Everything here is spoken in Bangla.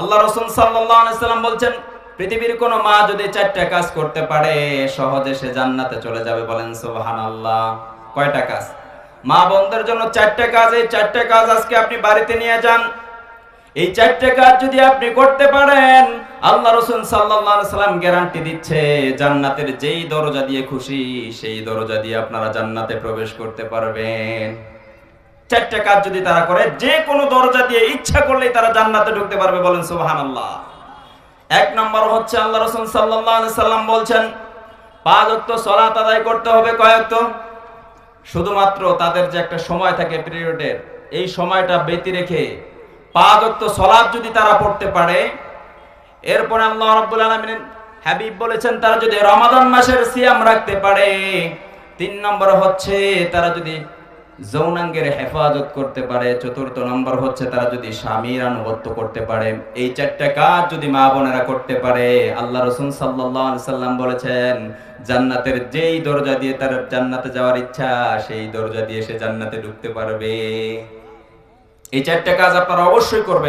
আল্লাহ রসুল সাল্লাম বলছেন, পৃথিবীর কোন মা যদি চারটা কাজ করতে পারে, সহজে সে জান্নাতে চলে যাবে। বলেন সুবাহান আল্লাহ কয়টা কাজ? মা বোনদের জন্য চারটা কাজ, এই চারটা কাজ আজকে আপনি বাড়িতে নিয়ে যান। এই চারটে কাজ যদি আপনি করতে পারেন, আল্লাহ রসুল সাল্লাম গ্যারান্টি দিচ্ছে, জান্নাতের যেই দরজা দিয়ে খুশি, সেই দরজা দিয়ে আপনারা জান্নাতে প্রবেশ করতে পারবেন। চারটে কাজ যদি তারা করে, যে কোনো দরজা দিয়ে ইচ্ছা করলেই তারা জান্নাতে ঢুকতে পারবে বলেন সুবাহান আল্লাহ এক নম্বর হচ্ছে আল্লাহ রসুল সাল্লাম বলছেন, পাঁচ অক্ত সলাত আদায় করতে হবে কয়েকত শুধুমাত্র তাদের যে একটা সময় থাকে পিরিয়ডের, এই সময়টা বেতি রেখে পাঁচ অক্ত সলাপ যদি তারা পড়তে পারে, এরপরে আল্লাহ রাব্বুল আলামিন হাবিব বলেছেন, তারা যদি রমাদান মাসের সিয়াম রাখতে পারে, তিন নম্বর হচ্ছে তারা যদি যৌনাঙ্গের হেফাজত করতে পারে। চতুর্থ নম্বর হচ্ছে তারা যদি স্বামীর আনুগত্য করতে পারে। এই চারটা কাজ যদি মা বোনেরা করতে পারে, আল্লাহ রসুন সাল্লাম বলেছেন, জান্নাতের যেই দরজা দিয়ে তার জান্নাতে যাওয়ার ইচ্ছা, সেই দরজা দিয়ে সে জান্নাতে ঢুকতে পারবে। এই চারটা কাজ আপনারা অবশ্যই করবেন।